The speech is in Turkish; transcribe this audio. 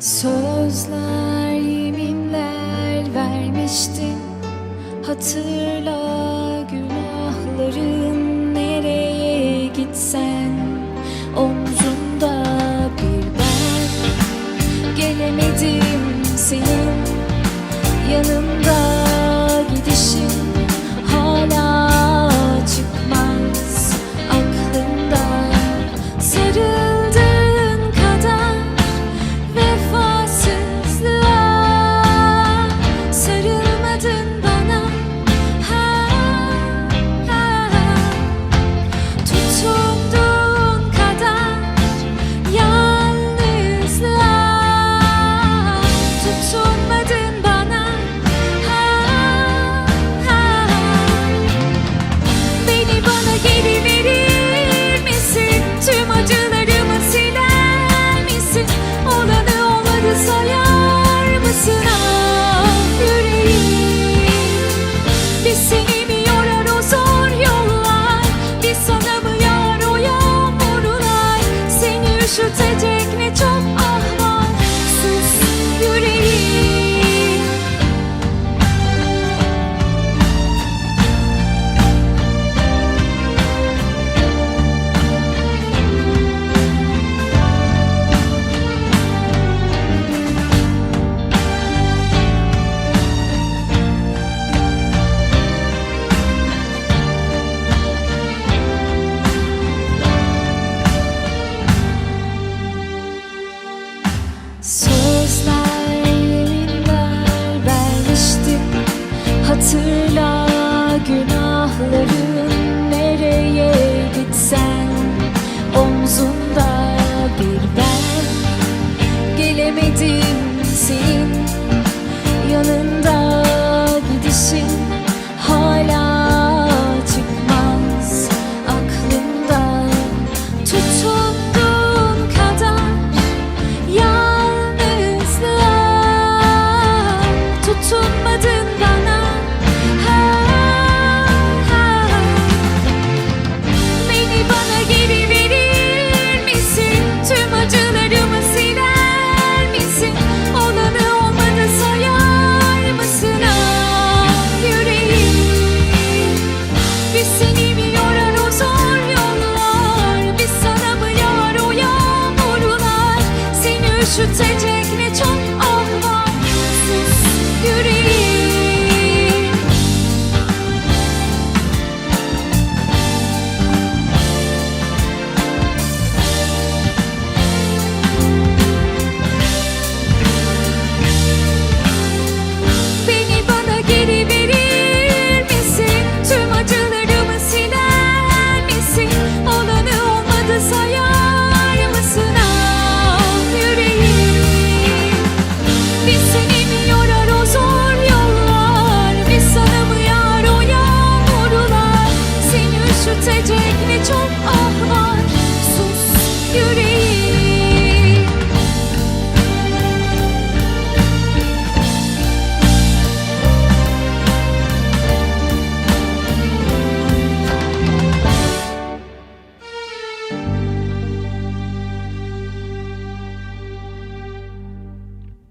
Sözler, yeminler vermiştin Hatırla günahların nereye gitsen. Hatırla günahların nereye gitsen Omzunda bir should take